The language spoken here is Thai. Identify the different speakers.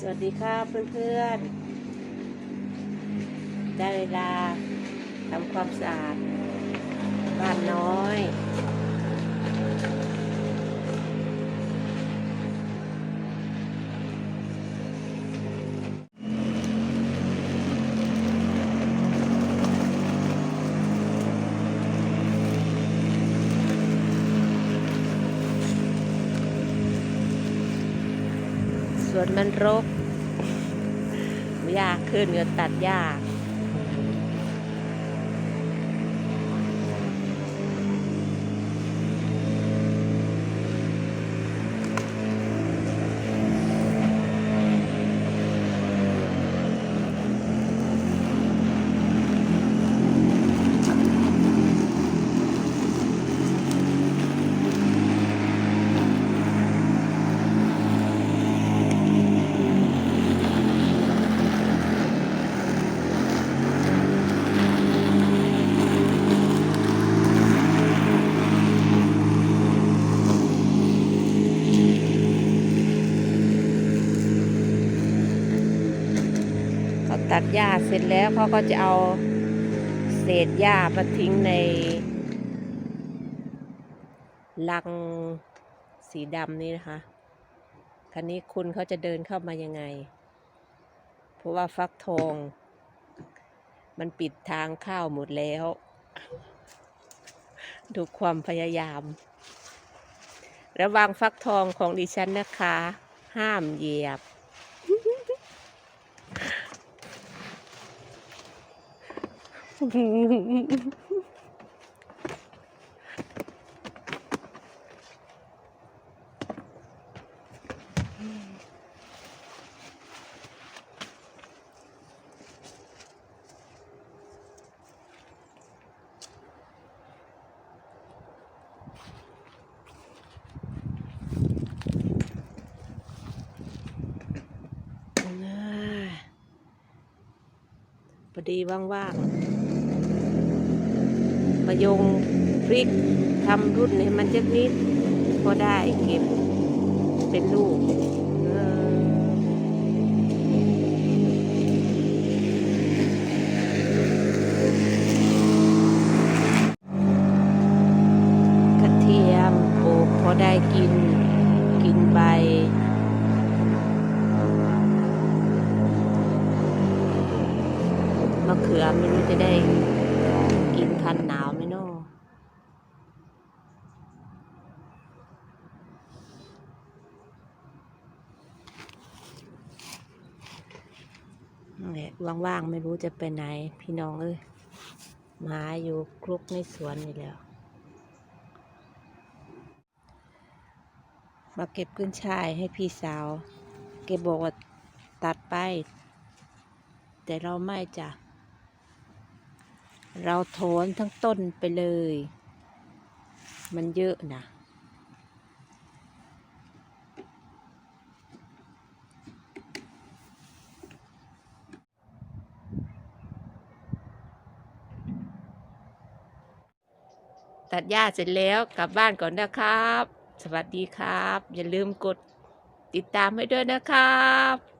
Speaker 1: สวัสดีค่ะเพื่อนๆ ได้เวลาทำความสะอาดบ้านน้อย สวนมันรกหญ้าขึ้นก็ตัดหญ้า เขาตัดหญ้าเสร็จแล้วเขาก็จะเอาเศษหญ้ามาทิ้งในลังสีดำนี้นะคะคันนี้คุณเขาจะเดินเข้ามายังไง เพราะว่าฟักทอง มันปิดทางเข้าหมดแล้ว ดูความพยายาม ระวังฟักทองของดิฉันนะคะ ห้ามเหยียบ พอดีว่างๆ มายงพริกทำรุ่นให้มันจักนิดพอได้เก็บเป็นลูกกระเทียมปลูกพอได้กินกินใบมะเขือไม่รู้จะได้ กินทันหนาวไหมเนาะนั่นแหละว่างๆ ไม่รู้จะไปไหน พี่น้องเอ้ยหมาอยู่คลุกในสวนนี่แล้ว มาเก็บขึ้นช่ายให้พี่สาว เก็บบอกว่าตัดไป แต่เราไม่จ้ะ เราโถนทั้งต้นไปเลย มันเยอะนะตัดหญ้าเสร็จแล้วกลับบ้านก่อนนะครับ สวัสดีครับ อย่าลืมกดติดตามให้ด้วยนะครับ